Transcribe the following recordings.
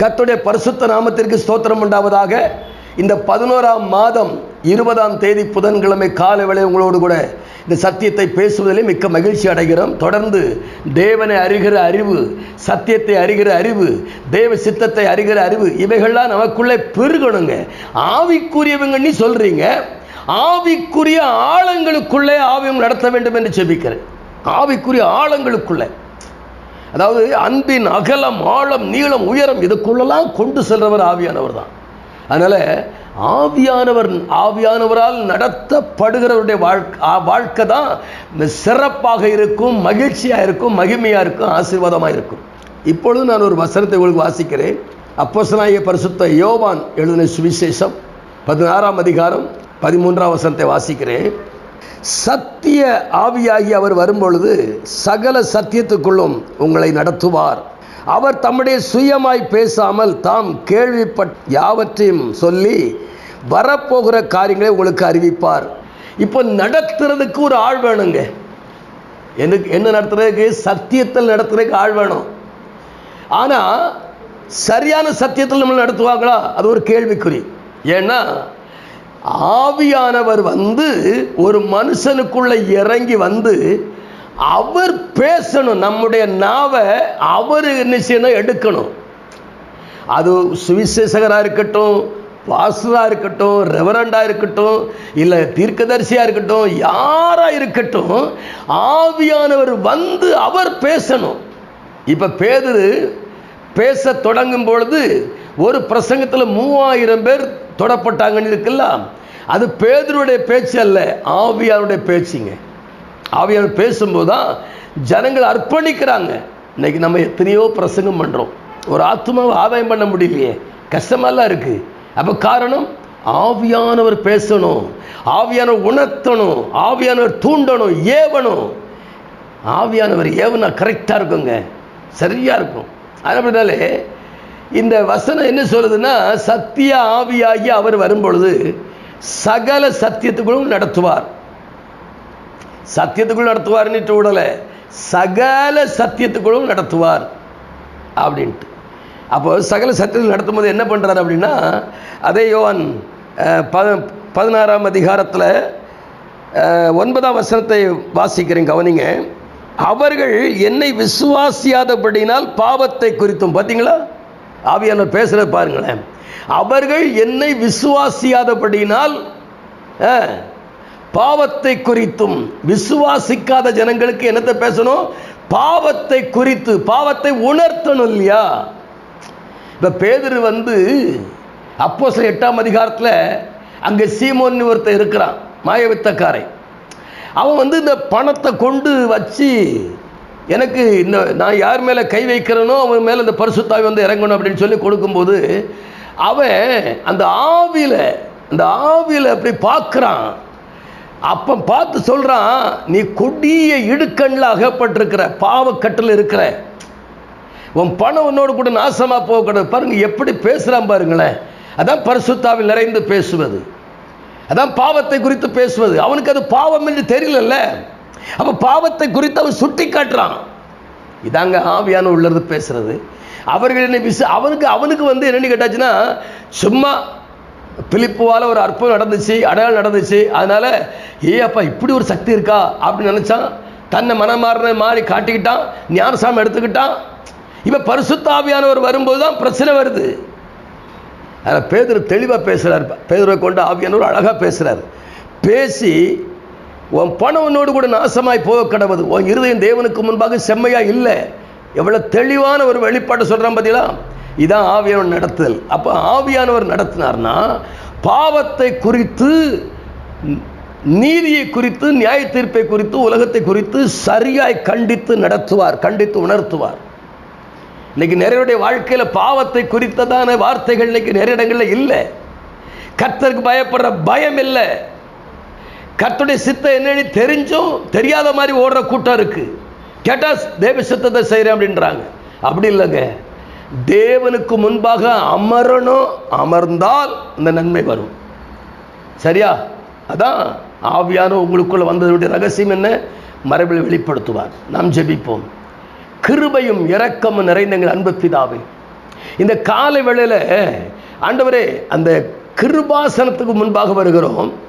கத்துடைய பரிசுத்த நாமத்திற்கு ஸ்தோத்திரம் உண்டாவதாக. இந்த பதினோராம் மாதம் இருபதாம் தேதி புதன்கிழமை காலை வேளை உங்களோடு கூட இந்த சத்தியத்தை பேசுவதிலே மிக்க மகிழ்ச்சி அடைகிறோம். தொடர்ந்து தேவனை அறிகிற அறிவு சத்தியத்தை அறிகிற அறிவு தேவ சித்தத்தை அறிகிற அறிவு இவைகள்லாம் நமக்குள்ளே பெருகணுங்க. ஆவிக்குரியவங்கன்னு சொல்கிறீங்க ஆவிக்குரிய ஆழங்களுக்குள்ளே ஆவியம் நடத்த வேண்டும் என்று செபிக்கிறேன். ஆவிக்குரிய ஆழங்களுக்குள்ளே. அதாவது அன்பின் அகலம் ஆழம் நீளம் உயரம் இதுக்குள்ளெல்லாம் கொண்டு செல்றவர் ஆவியானவர் தான். அதனால் ஆவியானவர் ஆவியானவரால் நடத்தப்படுகிறவருடைய வாழ்க்கை வாழ்க்கை தான் சிறப்பாக இருக்கும் மகிழ்ச்சியாக இருக்கும் மகிமையாக இருக்கும் ஆசீர்வாதமாக இருக்கும். இப்பொழுது நான் ஒரு வசனத்தை உங்களுக்கு வாசிக்கிறேன். அப்போசனாய பரிசுத்த யோவான் எழுதின சுவிசேஷம் பதினாறாம் அதிகாரம் பதிமூன்றாம் வசனத்தை வாசிக்கிறேன். சத்திய ஆவியாகி அவர் வரும்பொழுது சகல சத்தியத்துக்குள்ளும் உங்களை நடத்துவார். அவர் தம்முடைய சுயமாய் பேசாமல் தாம் கேள்விப்பட் யாவற்றையும் சொல்லி வரப்போகிற காரியங்களை உங்களுக்கு அறிவிப்பார். இப்போ நடத்துறதுக்கு ஒரு ஆள் வேணுங்க. எனக்கு என்ன நடத்துறதுக்கு? சத்தியத்தில் நடத்துறதுக்கு ஆள் வேணும். ஆனால் சரியான சத்தியத்தில் நம்ம நடத்துவாங்களா? அது ஒரு கேள்விக்குறி. ஏன்னா ஆவியானவர் வந்து ஒரு மனுஷனுக்குள்ள இறங்கி வந்து அவர் பேசணும் நம்முடைய நாவை அவர் என்ன செய்யணும் எடுக்கணும். அது சுவிசேஷகராக இருக்கட்டும் பாஸ்டராக இருக்கட்டும் ரெவரண்டாக இருக்கட்டும் இல்லை தீர்க்கதரிசியாக இருக்கட்டும் யாராக இருக்கட்டும் ஆவியானவர் வந்து அவர் பேசணும். இப்போ பேதரு பேச தொடங்கும் பொழுது ஒரு பிரசங்கத்தில் மூவாயிரம் பேர் தொடப்பட்டாங்கன்னு இருக்குல்ல? அது பேதருடைய பேச்சு அல்ல ஆவியாருடைய பேச்சுங்க. ஆவியார் பேசும்போது தான் ஜனங்கள் அர்ப்பணிக்கிறாங்க. இன்னைக்கு நம்ம எத்தனையோ பிரசங்கம் பண்ணுறோம் ஒரு ஆத்மாவை ஆதாயம் பண்ண முடியலையே. கஷ்டமெல்லாம் இருக்குது அப்போ காரணம் ஆவியானவர் பேசணும் ஆவியானவர் உணர்த்தணும் ஆவியானவர் தூண்டணும் ஏவணும். ஆவியானவர் ஏவுனா கரெக்டாக இருக்குங்க. சரியாக இருக்கும். அதனாலே இந்த வசனம் என்ன சொல்லுதுன்னா சத்திய ஆவியாகி அவர் வரும்பொழுது சகல சத்தியத்துக்குள்ளும் நடத்துவார். சத்தியத்துக்குள் நடத்துவார்னுட்டு விடலை. சகல சத்தியத்துக்குள்ளும் நடத்துவார் அப்படின்ட்டு. அப்போ சகல சத்தியத்தில் நடத்தும் போது என்ன பண்ணுறாரு அப்படின்னா அதே யோவான் பதினாறாம் அதிகாரத்தில் ஒன்பதாம் வசனத்தை வாசிக்கிறேன் கவனிங்க. அவர்கள் என்னை விசுவாசியாதபடினால் பாவத்தை குறித்தும் பார்த்தீங்களா ஆவியானவர் பேசுகிறத பாருங்களேன். அவர்கள் என்னை விசுவாசியாதபடினால் பாவத்தை குறித்தும் விசுவாசிக்காத ஜனங்களுக்கு என்னத்தை பேசணும்? பாவத்தை குறித்து பாவத்தை உணர்த்தணும் இல்லையா? இப்போ பேதர் வந்து அப்போ சில எட்டாம் அதிகாரத்தில் அங்கே சீமோன் ஒருத்தர் இருக்கிறான் மாயவித்தக்காரை அவன் வந்து இந்த பணத்தை கொண்டு வச்சு எனக்கு இந்த நான் யார் மேலே கை வைக்கிறேனோ அவன் மேலே இந்த பரிசுத்தாவி வந்து இறங்கணும் அப்படின்னு சொல்லி கொடுக்கும்போது அவன் அந்த ஆவியில் அந்த ஆவியில் அப்படி பார்க்குறான். அப்போ பார்த்து சொல்கிறான் நீ கொடிய இடுக்கண்ணில் அகப்பட்டிருக்கிற பாவக்கட்டில் இருக்கிற. உன் பணம் உன்னோடு கூட நாசமாக போகக்கூடாது. பாருங்கள் எப்படி பேசுகிறான் பாருங்களேன். அதான் பரிசுத்தாவில் நிறைந்து பேசுவது. அதான் பாவத்தை குறித்து பேசுவது. அவனுக்கு அது பாவம் என்று தெரியலல்ல. அப்போ பாவத்தை குறித்து அவன் சுட்டி காட்டுறான் இதாங்க ஆவியான உள்ளது பேசுறது. அவர்கள் என்ன விச அவனுக்கு அவனுக்கு வந்து என்னென்னு கேட்டாச்சுன்னா சும்மா பிலிப்புவால் ஒரு அற்புதம் நடந்துச்சு அடையாளம் நடந்துச்சு. அதனால் ஏ அப்பா இப்படி ஒரு சக்தி இருக்கா? அப்படின்னு நினச்சான். தன்னை மனமாறின மாறி காட்டிக்கிட்டான். ஞானசாமி எடுத்துக்கிட்டான். இப்போ பரிசுத்தாவியானவர் வரும்போது தான் பிரச்சனை வருது. அதில் பேதர் தெளிவாக பேசுகிறார் பேதரை கொண்டு ஆவியானவர் அழகாக பேசுகிறார் பேசி உன் பணம் உன்னோடு கூட நாசமாய் போக கடவுது. உன் இருதயம் தேவனுக்கு முன்பாக செம்மையாக இல்லை. எவ்வளோ தெளிவான ஒரு வெளிப்பாட்டை சொல்கிறான் பார்த்தீங்களா இதான் ஆவியானவர் நடத்துதல். அப்போ ஆவியானவர் நடத்தினார்னா பாவத்தை குறித்து நீதியை குறித்து நியாய தீர்ப்பை குறித்து உலகத்தை குறித்து சரியாய் கண்டித்து நடத்துவார் கண்டித்து உணர்த்துவார். இன்னைக்கு நிறைய வாழ்க்கையில் பாவத்தை குறித்ததான வார்த்தைகள் இன்னைக்கு நிறைய இடங்களில் இல்லை. கர்த்தருக்கு பயப்படுற பயம் இல்லை. கர்த்துடைய சித்தம் என்னன்னு தெரிஞ்சும் தெரியாத மாதிரி ஓடுற கூட்டம் இருக்குது கேட்டால் தேவ சித்தத்தை செய்கிறேன் அப்படின்றாங்க. அப்படி இல்லைங்க. தேவனுக்கு முன்பாக அமரணும் அமர்ந்தால் இந்த நன்மை வரும். சரியா? அதான் ஆவியான உங்களுக்குள்ள வந்ததனுடைய ரகசியம் என்ன? மரபில் வெளிப்படுத்துவார். நாம் ஜெபிப்போம். கிருபையும் இரக்கமும் நிறைந்த எங்கள் அன்பு பிதாவே. இந்த காலை வேளையில் ஆண்டவரே அந்த கிருபாசனத்துக்கு முன்பாக வருகிறோம்.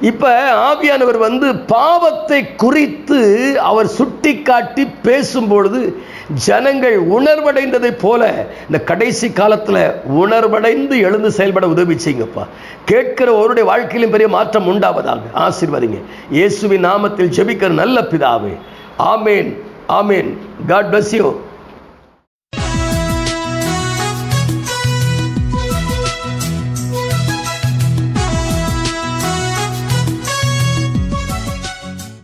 இப்ப ஆவியானவர் வந்து பாவத்தை குறித்து அவர் சுட்டிக்காட்டி காட்டி பேசும்பொழுது ஜனங்கள் உணர்வடைந்ததை போல இந்த கடைசி காலத்தில் உணர்வடைந்து எழுந்து செயல்பட உதவி செய்யுங்கப்பா. கேட்கிற ஒருடைய வாழ்க்கையிலும் பெரிய மாற்றம் உண்டாவதாக. ஆசீர்வதிங்க. இயேசுவின் நாமத்தில் ஜெபிக்கிற நல்ல பிதாவே. ஆமேன். ஆமேன். God bless you